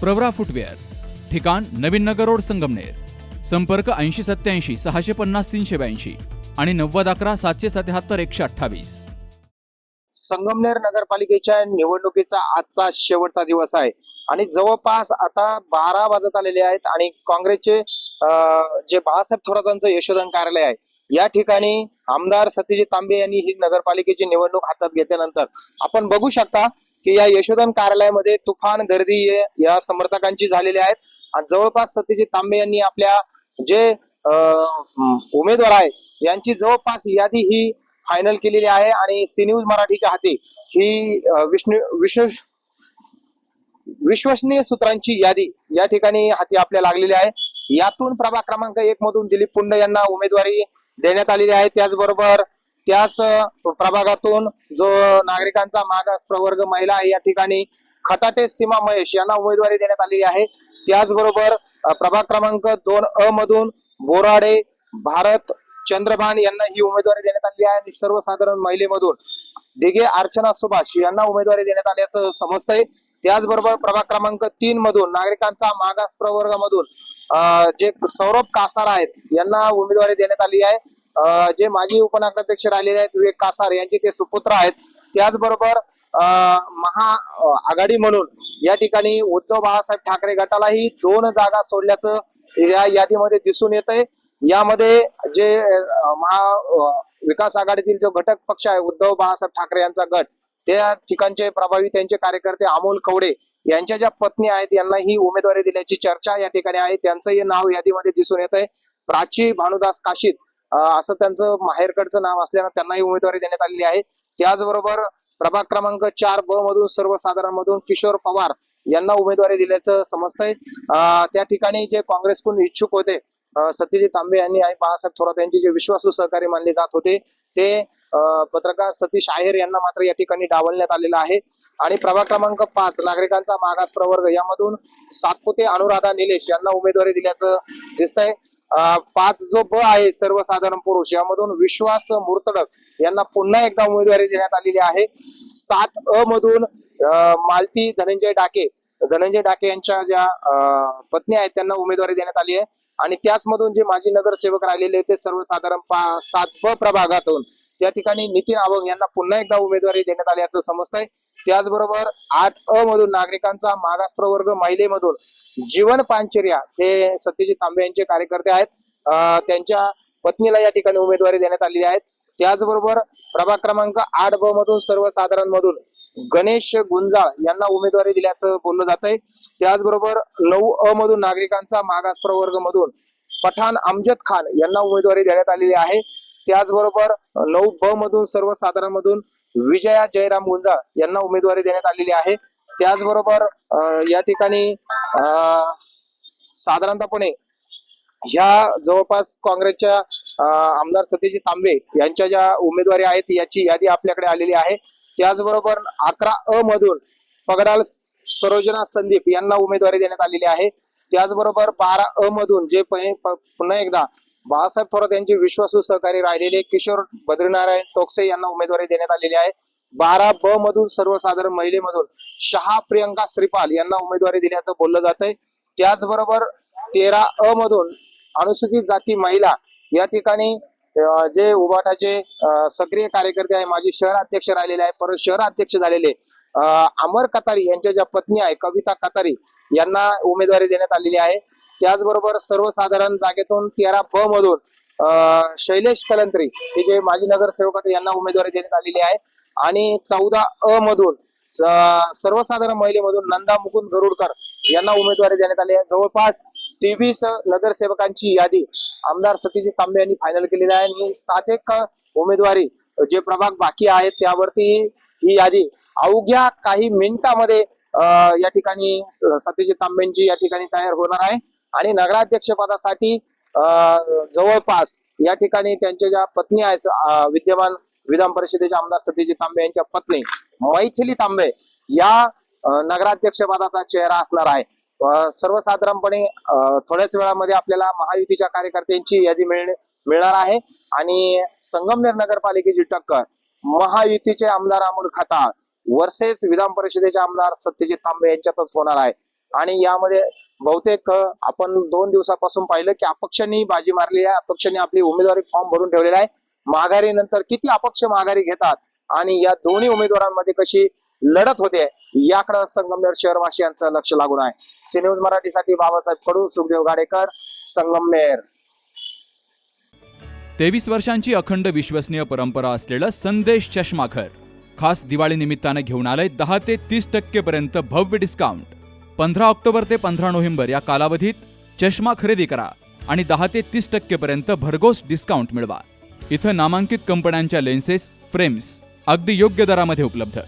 Pravara footwear ठिकाण नवीन नगर road Sangamner संपर्क ऐंशी सत्याऐंशी सहाशे पन्नास तीनशे ब्याऐंशी आणि नव्वद अकरा सातशे सत्याहत्तर एकशे अठ्ठावीस. संगमनेर नगरपालिकेच्या निवडणुकीचा आजचा शेवटचा दिवस आहे. आणि जवळपास आता बारा वाजत आलेले आहेत आणि काँग्रेसचे अं, जे बाळासाहेब थोरातांचं यशोधन कार्यालय आहे या ठिकाणी आमदार सत्यजित तांबे यांनी ही नगरपालिकेची निवडणूक हातात घेतल्यानंतर आपण बघू शकता की या यशोधन कार्यालयामध्ये तुफान गर्दी या समर्थकांची झालेली आहेत. आणि जवळपास सत्यजित तांबे यांनी आपल्या जे उमेदवार आहे यांची जवळपास यादी ही फायनल केलेली आहे. आणि सी न्यूज मराठीच्या हाती ही अ, विष्णू विश्व विश्वसनीय सूत्रांची यादी या ठिकाणी हाती आपल्या लागलेली आहे. यातून प्रभाग क्रमांक एक मधून दिलीप पुंड यांना उमेदवारी देण्यात आलेली आहे. त्याचबरोबर त्याच प्रभागातून जो नागरिकांचा मागास प्रवर्ग महिला आहे या ठिकाणी खटाटे सीमा महेश यांना उमेदवारी देण्यात आलेली आहे. त्याचबरोबर प्रभाग क्रमांक दोन अ मधून बोराडे भारत चंद्रभान यांना ही उमेदवारी देण्यात आली आहे आणि सर्वसाधारण महिलेमधून दिघे अर्चना सुभाष यांना उमेदवारी देण्यात आल्याचं समजतंय. त्याचबरोबर प्रभाग क्रमांक तीन मधून नागरिकांचा मागास प्रवर्गामधून जे सौरभ कासार आहेत यांना उमेदवारी देण्यात आली आहे. जे माजी उपनगराध्यक्ष राहिलेले आहेत विवेक कासार यांचे ते सुपुत्र आहेत. त्याचबरोबर महा आघाडी म्हणून या ठिकाणी उद्धव बाळासाहेब ठाकरे गटालाही दोन जागा सोडल्याचं या यादीमध्ये दिसून येत आहे यामध्ये जे महा विकास आघाडीतील जो घटक पक्ष आहे उद्धव बाळासाहेब ठाकरे यांचा गट त्या ठिकाणचे प्रभावी त्यांचे कार्यकर्ते अमोल कवडे यांच्या ज्या पत्नी आहेत यांना ही उमेदवारी दिल्याची चर्चा या ठिकाणी आहे. त्यांचंही नाव यादीमध्ये दिसून येत आहे प्राची भानुदास काशीद असं त्यांचं माहेरकडचं नाव असल्यानं त्यांनाही उमेदवारी देण्यात आलेली आहे. त्याचबरोबर प्रभाग क्रमांक चार ब मधून सर्वसाधारण मधून किशोर पवार यांना उमेदवारी दिल्याचं समजतंय. त्या ठिकाणी जे काँग्रेसकडून इच्छुक होते सत्यजित तांबे यांनी आणि बाळासाहेब थोरात यांचे जे विश्वासू सहकारी मानले जात होते ते पत्रकार सतीश आहेर यांना मात्र या ठिकाणी डावलण्यात आलेलं आहे. आणि प्रभाग क्रमांक पाच नागरिकांचा मागास प्रवर्ग यामधून सातपुते अनुराधा निलेश यांना उमेदवारी दिल्याचं दिसतंय. पाच जो ब आहे सर्वसाधारण पुरुष. यामधून विश्वास मुर्तडक यांना पुन्हा एकदा उमेदवारी देण्यात आलेली आहे. सात अ मधून मालती धनंजय डाके धनंजय डाके यांच्या ज्या अं, पत्नी आहेत त्यांना उमेदवारी देण्यात आली आहे. आणि त्याचमधून जे माजी नगरसेवक राहिलेले ते सर्वसाधारण पा- सात ब प्रभागातून त्या ठिकाणी नितीन आवंग यांना पुन्हा एकदा उमेदवारी देण्यात आल्याचं समजतंय. त्याचबरोबर आठ अ मधून नागरिकांचा मागास प्रवर्ग महिलेमधून जीवन पांचर्या हे सत्यजित तांबे यांचे कार्यकर्ते आहेत. त्यांच्या पत्नीला या ठिकाणी उमेदवारी देण्यात आलेली आहे. त्याचबरोबर प्रभाग क्रमांक आठ ब मधून सर्वसाधारण मधून गणेश गुंजाळ यांना उमेदवारी दिल्याचं बोललं जात आहे त्याचबरोबर नऊ अ मधून नागरिकांचा मागास प्रवर्ग मधून पठाण अमजद खान यांना उमेदवारी देण्यात आलेली आहे. त्याचबरोबर नऊ ब मधून सर्वसाधारण मधून विजया जयराम गुंजाळ यांना उमेदवारी देण्यात आलेली आहे. त्याचबरोबर या ठिकाणी अं, साधारणतःपणे ह्या जवळपास काँग्रेसच्या अं, आमदार सतीजी तांबे यांच्या ज्या उमेदवारी आहेत याची यादी आपल्याकडे आलेली आहे. त्याचबरोबर अकरा अ मधून पगडाल सरोजना संदीप यांना उमेदवारी देण्यात आलेली आहे. त्याचबरोबर बारा अ मधून जे प- पुन्हा एकदा बाळासाहेब थोरात यांचे विश्वासू सहकारी राहिलेले किशोर बद्रीनारायण टोकसे यांना उमेदवारी देण्यात आलेली आहे. बारा ब मधून सर्वसाधारण महिलेमधून शहा प्रियंका श्रीपाल यांना उमेदवारी दिल्याचं बोललं जात आहे त्याचबरोबर तेरा अ मधून अनुसूचित जाती महिला या ठिकाणी जे उभाटाचे सक्रिय कार्यकर्ते आहे माजी शहर अध्यक्ष राहिलेले आहे परत शहर अध्यक्ष झालेले अमर कतारी यांच्या ज्या पत्नी आहे कविता कतारी यांना उमेदवारी देण्यात आलेली आहे. त्याचबरोबर सर्वसाधारण जागेतून तेरा ब मधून शैलेश कलंत्री हे जे माजी नगरसेवक होते यांना उमेदवारी देण्यात आलेली आहे. आणि चौदा अ मधून सर्वसाधारण महिलेमधून नंदा मुकुंद गरुडकर यांना उमेदवारी देण्यात आली आहे. जवळपास तेवीस नगरसेवकांची यादी आमदार सतीजी तांबे यांनी फायनल केलेली आहे. आणि सात एक उमेदवारी जे प्रभाग बाकी आहेत त्यावरती ही यादी अवघ्या काही मिनिटामध्ये या ठिकाणी स- तांबेंची या ठिकाणी तयार होणार आहे. आणि नगराध्यक्ष पदासाठी जवळपास या ठिकाणी त्यांच्या ज्या पत्नी आहेत विद्यमान विधान परिषदेचे आमदार सतीजी तांबे यांच्या पत्नी मैथिली तांबे या नगराध्यक्षपदाचा नगराध्यक्ष पदाचा चेहरा असणार आहे. सर्वसाधारणपणे थोड्याच वेळामध्ये आपल्याला महायुतीच्या कार्यकर्त्यांची यादी मिळणे मिळणार आहे. आणि संगमनेर नगरपालिकेची टक्कर महायुतीचे आमदार अमोल खताळ वर्सेस विधान परिषदेचे आमदार सत्यजित तांबे यांच्यातच होणार आहे. आणि यामध्ये बहुतेक आपण दोन दिवसापासून पाहिलं की अपक्षांनी बाजी मारली आहे अपक्षांनी आपली उमेदवारी फॉर्म भरून ठेवलेला आहे. माघारी नंतर किती अपक्ष माघारी घेतात आणि या दोन्ही उमेदवारांमध्ये कशी लढत होते याकडे संगमनेर शहरवासियांचं लक्ष लागून आहे. सी न्यूज मराठीसाठी बाबासाहेब कडू सुखदेव गाडेकर संगमनेर. तेवीस वर्षांची अखंड विश्वसनीय परंपरा असलेलं संदेश चष्माघर खास दिवाळी निमित्तानं घेऊन आलंय दहा ते तीस टक्केपर्यंत भव्य डिस्काउंट पंधरा ऑक्टोबर ते पंधरा नोव्हेंबर या कालावधीत चष्मा खरेदी करा आणि दहा ते तीस टक्केपर्यंत भरघोस डिस्काउंट मिळवा. इथं नामांकित कंपन्यांच्या लेन्सेस फ्रेम्स अगदी योग्य दरामध्ये उपलब्ध.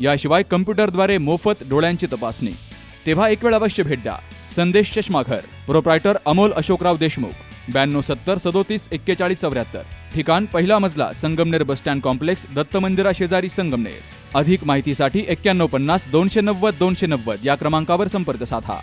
याशिवाय कम्प्युटरद्वारे मोफत डोळ्यांची तपासणी. तेव्हा एक वेळ अवश्य भेट द्या. संदेश चष्माघर. प्रोप्रायटर अमोल अशोकराव देशमुख. ब्याण्णव सत्तर सदोतीस एक्केचाळीस चौऱ्याहत्तर. ठिकाण पहिला मजला Sangamner bus stand complex Datta मंदिरा शेजारी संगमनेर. अधिक माहितीसाठी एक्क्याण्णव पन्नास दोनशे नव्वद दोनशे नव्वद या क्रमांकावर संपर्क साधा.